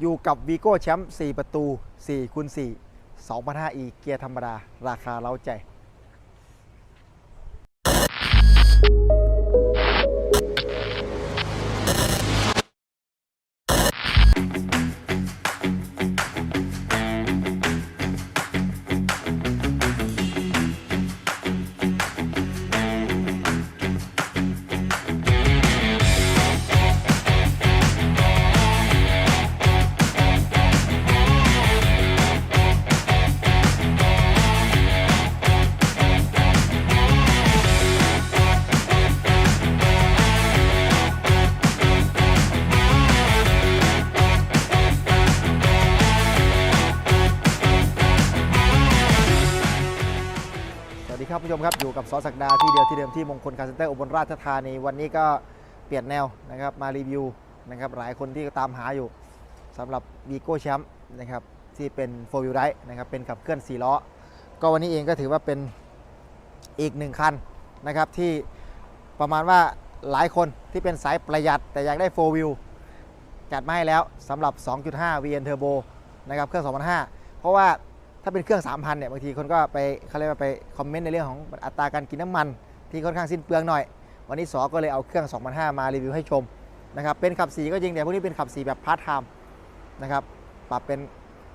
อยู่กับวีโก้แชมป์4ประตู4คูณ4 2005e เกียร์ธรรมดา ราคาเล้าใจ มครับ อยู่กับซอสักดาที่เดียวที่เดิมที่มงคลคาร์เซ็นเตอร์อุบลราชธานีวันนี้ก็เปลี่ยนแนวนะครับมารีวิวนะครับหลายคนที่ตามหาอยู่สำหรับวีโก้แชมป์นะครับที่เป็นโฟวิลไรนะครับเป็นขับเคลื่อน4ล้อ ก็วันนี้เองก็ถือว่าเป็นอีกหนึ่งคันนะครับที่ประมาณว่าหลายคนที่เป็นสายประหยัด แต่อยากได้4 wheel จัดมาให้แล้วสำหรับ 2.5 VN Turbo นะครับเครื่อง 2005 เพราะว่า ถ้าเป็นเครื่อง 3,000เนี่ยบางทีคนก็ไปเขาเรียกว่าไปคอมเมนต์ในเรื่องของอัตราการกินน้ำมัน ที่ค่อนข้างสิ้นเปลืองหน่อย วันนี้สอก็เลยเอาเครื่อง2005มารีวิวให้ชมนะครับเป็นขับ4ก็จริงแต่พวกนี้เป็นขับ4แบบพาร์ทไทม์นะครับปรับเป็น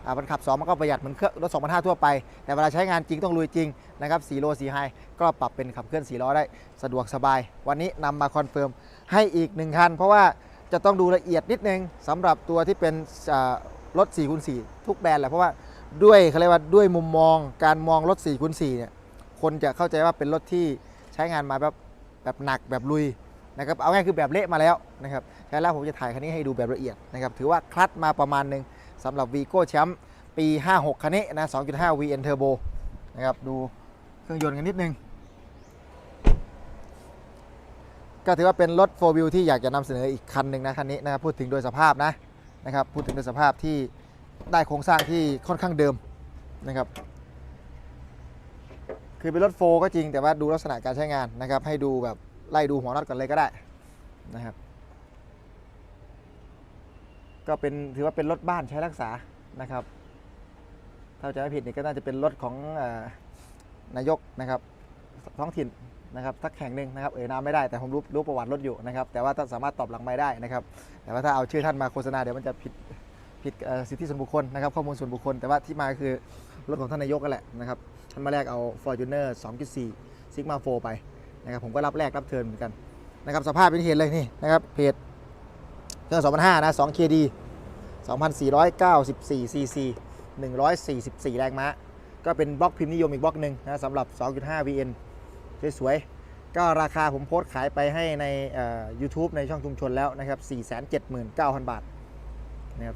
อ่ามันขับ 2 มันก็ประหยัดเหมือนเครื่องรถ2005ทั่วไป แต่เวลาใช้งานจริงต้องลุยจริงนะครับ4โล4ไฮก็ปรับเป็นขับเคลื่อน4ล้อได้สะดวกสบาย วันนี้นำมาคอนเฟิร์มให้อีกหนึ่งคันเพราะว่าจะต้องดูละเอียดนิดนึงสำหรับตัวที่เป็นอ่ารถ4คูณ4ทุกแบรนด์แหละเพราะว่า ด้วยเขาเรียกว่าด้วยมุมมองการมองรถ4คูณ4เนี่ยคนจะเข้าใจว่าเป็นรถที่ใช้งานมาแบบแบบหนักแบบลุยนะครับเอาง่ายคือแบบเละมาแล้วนะครับใช่แล้วผมจะถ่ายคันนี้ให้ดูแบบละเอียดนะครับถือว่าคลัดมาประมาณหนึ่งสำหรับ v ีโก้แชมป์ปี 56 คันนี้นะ 2.5 VN Turbo นะครับดูเครื่องยนต์กันนิดนึง ก็ถือว่าเป็นรถ 4 Wheel ที่อยากจะนำเสนออีกคันหนึ่งนะคันนี้นะครับพูดถึงโดยสภาพนะนะครับพูดถึงโดยสภาพที่ ได้โครงสร้างที่ค่อนข้างเดิมนะครับ คือเป็นรถโฟก็จริงแต่ว่าดูลักษณะการใช้งานนะครับ ให้ดูแบบไล่ดูหัวน็อตก่อนเลยก็ได้นะครับ ก็เป็นถือว่าเป็นรถบ้านใช้รักษานะครับถ้าจะไม่ผิดนี่ก็น่าจะเป็นรถของอนายกนะครับท้องถิ่นนะครับทักแห่งหนึ่งนะครับเอ่ยนามไม่ได้แต่ผมรู้รู้ประวัติรถอยู่นะครับ แต่ว่าถ้าสามารถตอบหลังไม่ได้นะครับ แต่ว่าถ้าเอาชื่อท่านมาโฆษณาเดี๋ยวมันจะผิด ผิดสิทธิส่วนบุคคลนะครับข้อมูลส่วนบุคคล แต่ว่าที่มาคือรถของท่านนายกกันแหละนะครับท่านมาแรกเอา Fortuner 2.4 Sigma 4 ไปนะครับผมก็รับแรกรับเทินเหมือนกันนะครับสภาพเป็นเห็นเลยนี่นะครับเพจเครื่อง2005นะ2 KD 2,494 cc 144 แรงม้า ก็เป็นบล็อกพิมพ์นิยมอีกบล็อกหนึ่งนะสำหรับ 2.5 VN สวยๆ ก็ราคาผมโพสต์ขายไปให้ใน YouTube ในช่องชุมชนแล้วนะครับ 479,000 บาท นะครับ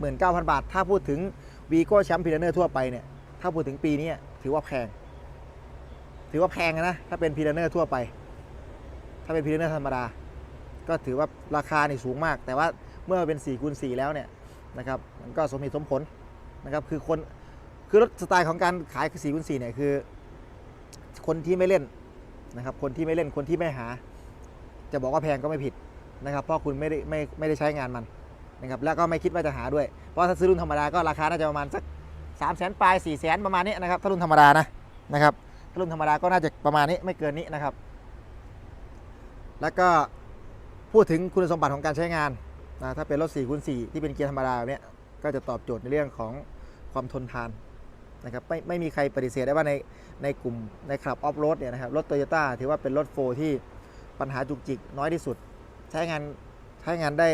479,000บาท ถ้าพูดถึง v ีโก้แชมป์พีเนอร์ทั่วไปเนี่ย ถ้าพูดถึงปีนี้ถือว่าแพง ถือว่าแพงนะ ถ้าเป็นพีเนอร์ทั่วไป ถ้าเป็นพีเนอร์ธรรมดา ก็ถือว่าราคานี่สูงมาก แต่ว่าเมื่อเป็น4คูณ4แล้วเนี่ยนะครับ มันก็สมเหตุสมผลนะครับ คือคน คือรถสไตล์ของการขาย4คูณ4เนี่ยคือ คนที่ไม่เล่นนะครับ คนที่ไม่เล่น คนที่ไม่หา จะบอกว่าแพงก็ไม่ผิดนะครับ เพราะคุณไม่ได้ไม่ไม่ได้ใช้งานมัน นะครับแล้วก็ไม่คิดว่าจะหาด้วย เพราะถ้าซื้อรุ่นธรรมดาก็ราคาน่าจะประมาณสัก3 0 0 0 0 0ปลาย4 0 0 0 0 0ประมาณนี้นะครับถ้ารุ่นธรรมดานะนะครับถ้ารุ่นธรรมดาก็น่าจะประมาณนี้ไม่เกินนี้นะครับ แล้วก็พูดถึงคุณสมบัติของการใช้งานนะถ้าเป็นรถ4คูณ4ที่เป็นเกียร์ธรรมดาแบบเนี้ยก็จะตอบโจทย์ในเรื่องของความทนทานนะครับไม่ไม่มีใครปฏิเสธได้ว่าในในกลุ่มในขับออฟโรดเนี่ยนะครับรถโตโยต้าถือว่าเป็นรถโฟที่ปัญหาจุกจิกน้อยที่สุด ใช้งานใช้งานได้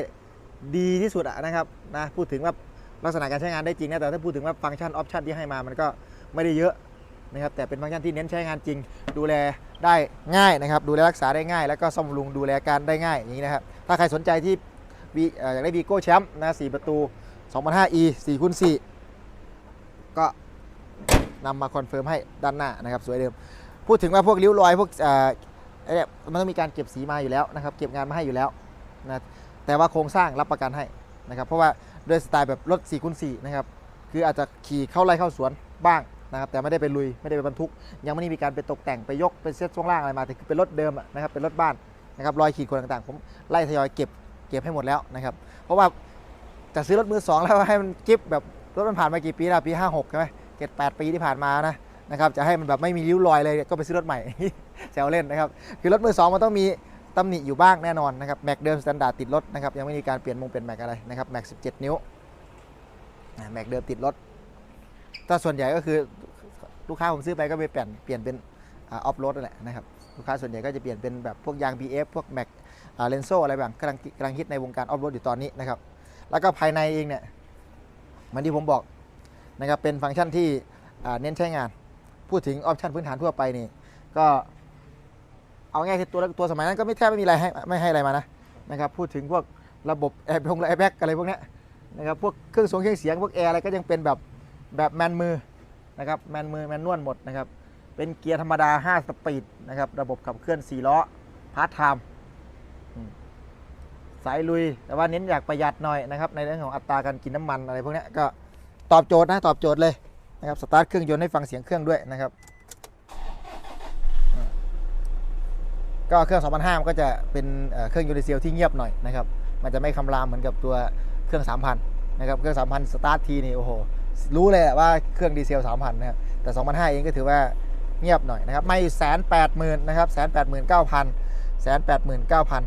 ดีที่สุดอะนะครับนะพูดถึงว่าลักษณะการใช้งานได้จริงนะแต่ถ้าพูดถึงว่าฟังก์ชันออปชันที่ให้มามันก็ไม่ได้เยอะนะครับแต่เป็นฟังก์ชันที่เน้นใช้งานจริง ดูแลได้ง่ายนะครับ ดูแลรักษาได้ง่าย แล้วก็ซ่อมบำรุงดูแลการได้ง่ายอย่างนี้นะครับถ้าใครสนใจที่อยากได้วีโก้แชมป์นะ4ประตู 2005e 4คูณ4ก็นำมาคอนเฟิร์มให้ด้านหน้านะครับสวยเดิม พูดถึงว่าพวกริ้วรอยพวกเอ่อไอ้เนี่ยมันต้องมีการเก็บสีมาอยู่แล้วนะครับ เก็บงานมาให้อยู่แล้วนะ แต่ว่าโครงสร้างรับประกันให้นะครับ เพราะว่าด้วยสไตล์แบบรถ4คูณ4นะครับ คืออาจจะขี่เข้าไร่เข้าสวนบ้างนะครับ แต่ไม่ได้ไปลุย ไม่ได้ไปบรรทุก ยังไม่ได้มีการไปตกแต่งไปยกไปเซ็ตช่วงล่างอะไรมาแต่คือเป็นรถเดิมนะครับ เป็นรถบ้านนะครับ รอยขีดข่วนต่างๆ ผมไล่ทยอยเก็บเก็บให้หมดแล้วนะครับ เพราะว่าจะซื้อรถมือสองแล้วให้มันกิฟแบบรถมันผ่านมากี่ปีแล้วปี 56ใช่ไหมเจ็ดแปดปีที่ผ่านมานะนะครับ จะให้มันแบบไม่มีริ้วรอยเลยก็ไปซื้อรถใหม่แซวเล่นนะครับ คือรถมือสองมันต้องมี ตำหนิอยู่บ้างแน่นอนนะครับแม็กเดิมสแตนดาร์ดติดรถนะครับยังไม่มีการเปลี่ยนมงเปลี่ยนแม็กอะไรนะครับแม็ก17 นิ้วแม็กเดิมติดรถถ้าส่วนใหญ่ก็คือลูกค้าผมซื้อไปก็ไปเปลี่ยนเปลี่ยนเป็นออฟโรดนั่นแหละนะครับลูกค้าส่วนใหญ่ก็จะเปลี่ยนเป็นแบบพวกยาง BF พวกแม็กเลนโซอะไรแบบกำลังกำลังฮิตในวงการออฟโรดอยู่ตอนนี้นะครับแล้วก็ภายในเองเนี่ยเหมันที่ผมบอกนะครับเป็นฟังก์ชันที่เน้นใช้งาน พูดถึงออปชันพื้นฐานทั่วไปนี่ก็ เอาง่ายคือตัวตัวสมัยนั้นก็ไม่แทบไม่มีอะไรให้ไม่ให้อะไรมานะนะครับพูดถึงพวกระบบแอร์พงแอร์แบ็กอะไรพวกนี้นะครับพวกเครื่องสียงเครื่องเสียงพวกแอร์อะไรก็ยังเป็นแบบแบบแมนมือนะครับแมนมือแมนนวลหมดนะครับเป็นเกียร์ธรรมดา 5 สปีดนะครับระบบขับเคลื่อน 4 ล้อพาร์ทไทม์สายลุย แต่ว่าเน้นอยากประหยัดหน่อยนะครับในเรื่องของอัตราการกินน้ำมันอะไรพวกนี้ก็ตอบโจทย์นะตอบโจทย์เลยนะครับสตาร์ทเครื่องยนต์ให้ฟังเสียงเครื่องด้วยนะครับอ่า ก็เครื่อง 2005มันก็จะเป็นเเครื่องยูนิเซลที่เงียบหน่อยนะครับ มันจะไม่คำรามเหมือนกับตัวเครื่อง 3,000 นะครับ เครื่อง 3,000 สตาร์ททีนี่โอ้โห รู้เลยอะว่าเครื่องดีเซล 3,000 นะครับ แต่ 2005 เองก็ถือว่าเงียบหน่อยนะครับ ไม่แสนแปดหมื่นนะครับแสนแปดหมื่นเก้าพันแสนแปดหมื่นเก้าพัน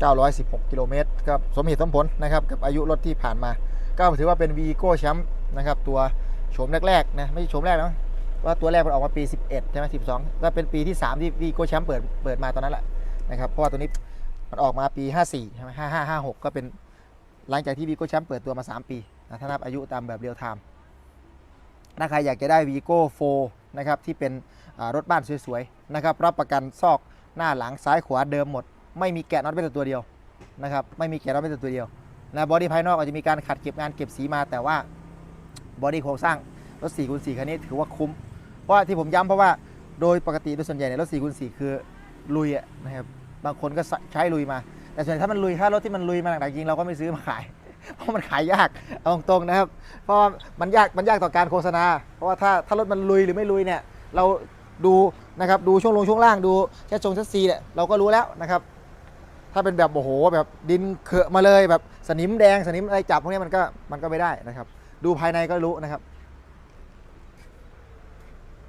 916กิโลเมตรก็สมเหตุสมผลนะครับ กับอายุรถที่ผ่านมา ก็ถือว่าเป็นวีโก้แชมป์นะครับ ตัวโฉมแรกๆนะ ไม่ใช่โฉมแรกนะ ว่าตัวแรกมันออกมาปี 11 ใช่ไหม12 ก็เป็นปีที่ 3 ที่วีโก้แชมป์เปิดเปิดมาตอนนั้นแหละนะครับเพราะว่าตัวนี้มันออกมาปี 54 ใช่ไหม55 56 ก็เป็นหลังจากที่วีโก้แชมป์เปิดตัวมา 3 ปีนะถ้านับอายุตามแบบเรียลไทม์ถ้าใครอยากจะได้วีโก้4นะครับที่เป็นรถบ้านสวยๆนะครับรับประกันซอกหน้าหลังซ้ายขวาเดิมหมด ไม่มีแกะน็อตแม้แต่ตัวเดียวนะครับไม่มีแกะน็อตแม้แต่ตัวเดียวนะบอดี้ภายนอกอาจจะมีการขัดเก็บงานเก็บสีมาแต่ว่าบอดี้โครงสร้างรถ4คูณ4คันนี้ถือว่าคุ้ม ราะว่าที่ผมย้ำเพราะว่าโดยปกติโดยส่วนใหญ่ในยรถ4คูณ4คือลุยอะนะครับบางคนก็ใช้ลุยมา แต่ส่วนใหญ่ถ้ามันลุยถ้ารถที่มันลุยมาหนักๆจริงเราก็ไม่ซื้อมาขาย เพราะมันขายยากเอาตรงๆนะครับ เพราะมันยากมันยากต่อการโฆษณา เพราะว่าถ้าถ้ารถมันลุยหรือไม่ลุยเนี่ยเราดูนะครับดูช่วงลงช่วงล่างดูแค่ชงชัดซีเนี่ยเราก็รู้แล้วนะครับถ้าเป็นแบบโอ้โหแบบดินเขอะมาเลยแบบสนิมแดงสนิมอะไรจับพวกนี้มันก็มันก็ไม่ได้นะครับ ดูภายในก็รู้นะครับ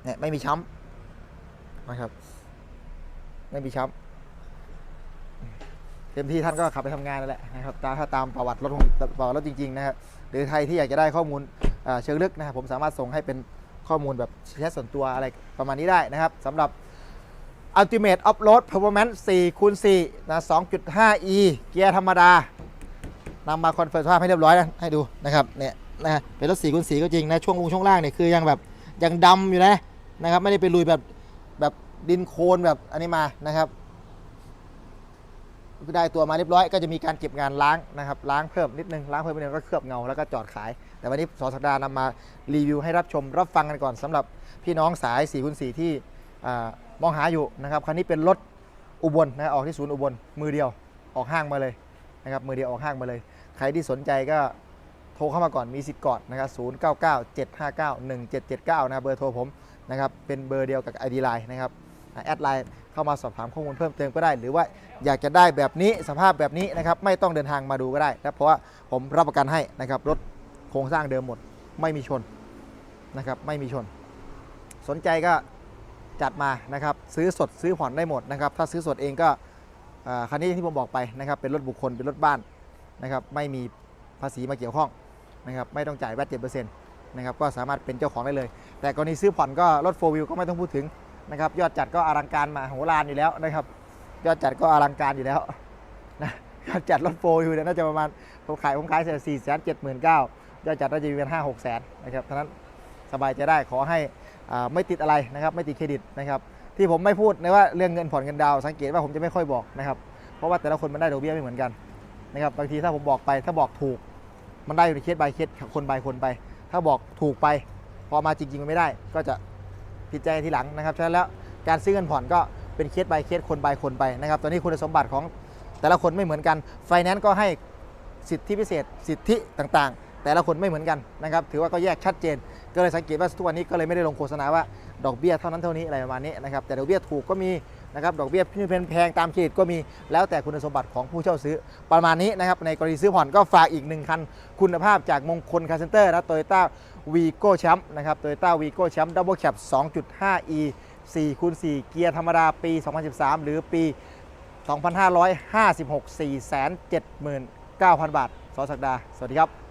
เนี่ยไม่มีช้ำนะครับ ไม่มีช้ำเต็มที่ท่านก็ขับไปทำงานนั่นแหละนะครับถ้าตามประวัติรถของประวัติรถจริงๆนะครับหรือใครที่อยากจะได้ข้อมูลเชิงลึกนะครับผมสามารถส่งให้เป็นข้อมูลแบบแชทส่วนตัวอะไรประมาณนี้ได้นะครับสำหรับ Ultimate Off-Road Performance 4คูณ4นะ 2.5e เกียร์ธรรมดานำมาคอนเฟิร์มสภาพให้เรียบร้อยนะให้ดูนะครับเนี่ยนะเป็นรถ4คูณ4ก็จริงนะ ช่วงลงช่วงล่างเนี่ยคือยังแบบ ยังดำอยู่นะ นะครับ ไม่ได้ไปลุยแบบแบบดินโคลนแบบอันนี้มานะครับได้ตัวมาเรียบร้อยก็จะมีการเก็บงานล้างนะครับล้างเพิ่มนิดนึงล้างเพิ่มนิดนึงก็เคลือบเงาแล้วก็จอดขาย แต่วันนี้สอสักดานำมารีวิวให้รับชมรับฟังกันก่อนสำหรับพี่น้องสาย4คูณ4ที่อ่มองหาอยู่นะครับคันนี้เป็นรถอุบลนะออกที่ศูนย์อุบลมือเดียวออกห้างมาเลยนะครับมือเดียวออกห้างมาเลย ใครที่สนใจก็โทรเข้ามาก่อนมีสิทธิ์ก่อนนะครับ0 9 9 7 5 9 1 7 7 9นะครับเบอร์โทรผม นะครับ เป็นเบอร์เดียวกับ ID Line นะครับแอดไลน์เข้ามาสอบถามข้อมูลเพิ่มเติมก็ได้ หรือว่าอยากจะได้แบบนี้สภาพแบบนี้นะครับไม่ต้องเดินทางมาดูก็ได้นะเพราะว่าผมรับประกันให้นะครับรถโครงสร้างเดิมหมดไม่มีชนนะครับไม่มีชน สนใจก็จัดมานะครับซื้อสดซื้อผ่อนได้หมดนะครับถ้าซื้อสดเองก็คันนี้ที่ผมบอกไปนะครับเป็นรถบุคคลเป็นรถบ้านนะครับไม่มีภาษีมาเกี่ยวข้องนะครับไม่ต้องจ่ายแวดเจ็ดเปอร์เซ็นต์ นะครับก็สามารถเป็นเจ้าของได้เลย แต่กรณีซื้อผ่อนก็รถโฟวิวก็ไม่ต้องพูดถึงนะครับยอดจัดก็อลังการมาโหฬารอยู่แล้วนะครับยอดจัดก็อลังการอยู่แล้วนะยอดจัดรถโฟวิวเนี่ยน่าจะประมาณผมขายผมขายเสร็จสี่แสนเจ็ดหมื่นเก้ายอดจัดน่าจะมีเป็นห้าหกแสนนะครับทั้งนั้นสบายใจได้ขอให้อ่าไม่ติดอะไรนะครับไม่ติดเครดิตนะครับที่ผมไม่พูดนะว่าเรื่องเงินผ่อนเงินดาวสังเกตว่าผมจะไม่ค่อยบอกนะครับเพราะว่าแต่ละคนมันได้ดอกเบี้ยไม่เหมือนกันนะครับบางทีถ้าผมบอกไปถ้าบอกถูกมันได้อยู่ในเคส by เคสคน by คนไป ถ้าบอกถูกไป พอมาจริงๆมันไม่ได้ ก็จะผิดใจทีหลังนะครับ ฉะนั้นแล้วการซื้อเงินผ่อนก็เป็นเคส by เคสคน by คนไปนะครับ ตอนนี้คุณสมบัติของแต่ละคนไม่เหมือนกัน ไฟแนนซ์ก็ให้สิทธิพิเศษ สิทธิต่างๆ แต่ละคนไม่เหมือนกันนะครับ ถือว่าก็แยกชัดเจน ก็เลยสังเกตว่าทุกวันนี้ก็เลยไม่ได้ลงโฆษณาว่าดอกเบี้ยเท่านั้นเท่านี้อะไรประมาณนี้นะครับ แต่ดอกเบี้ยถูกก็มี นะครับดอกเบี้ยที่เป็นแพงตามเครดิตก็มีแล้วแต่คุณสมบัติของผู้เช่าซื้อประมาณนี้นะครับในกรณีซื้อผ่อนก็ฝากอีกหนึ่งคัน คุณภาพจากมงคลคาร์เซนเตอร์นะโตโยต้าวีโก้แชมป์นะครับโตโยต้าวีโก้แชมป์ดับเบิลแคป 2.5e 4คูณ4เกียร์ธรรมดาปี 2013 หรือปี 2556 479,000 บาทสอสักดา สวัสดีครับ